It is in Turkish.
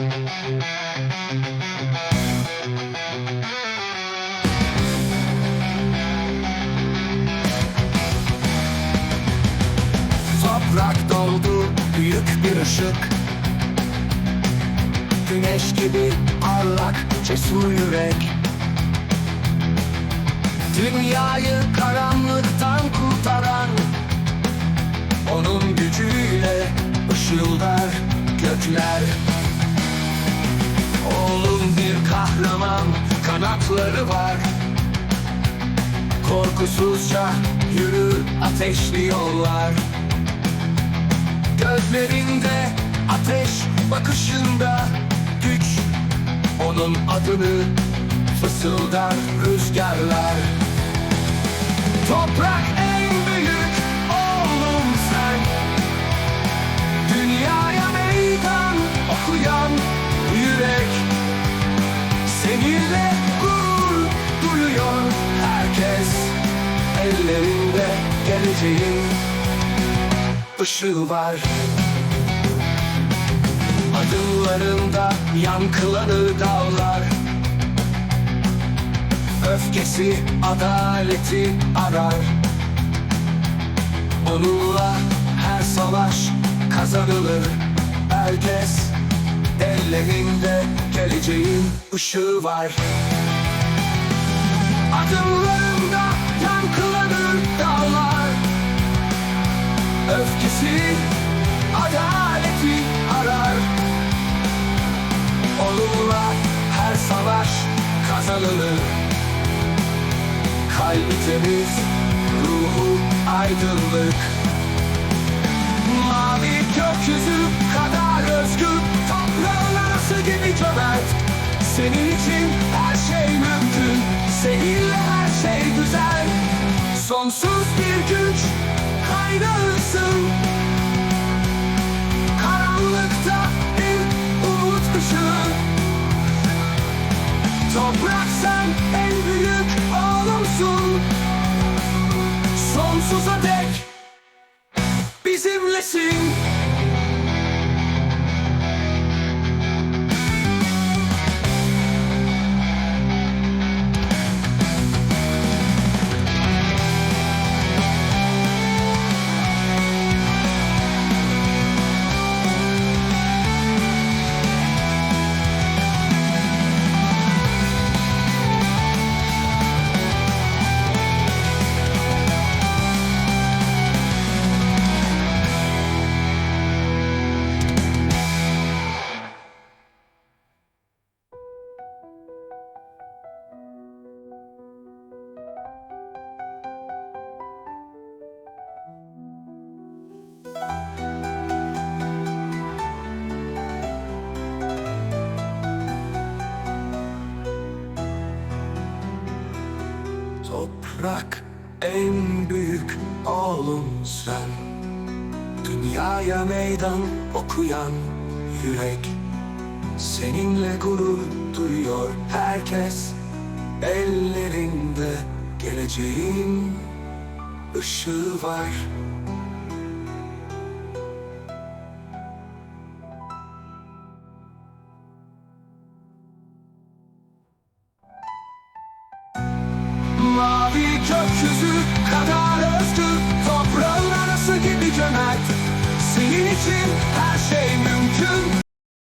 Toprak doldu büyük bir ışık. Güneş gibi parlak cesur yürek. Dünyayı karanlıktan kurtaran Onun gücüyle ışıldar gökler Oğlum bir kahraman kanatları var. Korkusuzca yürür ateşli yollar. Gözlerinde ateş bakışında güç. Onun adını fısıldar rüzgarlar Ellerinde geleceğin ışığı var. Adımlarında yankılanır dağlar. Öfkesi adaleti arar. Onunla her savaş kazanılır. Herkes ellerinde geleceğin ışığı var. Adımlarında Öfkesi adaleti arar. Onunla her savaş kazanılır. Kalbi temiz, ruhu aydınlık. Mavi gökyüzü kadar özgür. Toprağın arası gibi cömert. Senin için her şey mümkün. Seninle her şey güzel. Sonsuz bir güç kaynağısın Karanlıkta bir umut ışığı en büyük oğlumsun. Sonsuza dek bizimlesin Toprak en büyük oğlum sen. Dünyaya meydan okuyan yürek. Seninle gurur duyuyor herkes. Ellerinde geleceğin ışığı var gökyüzü kadar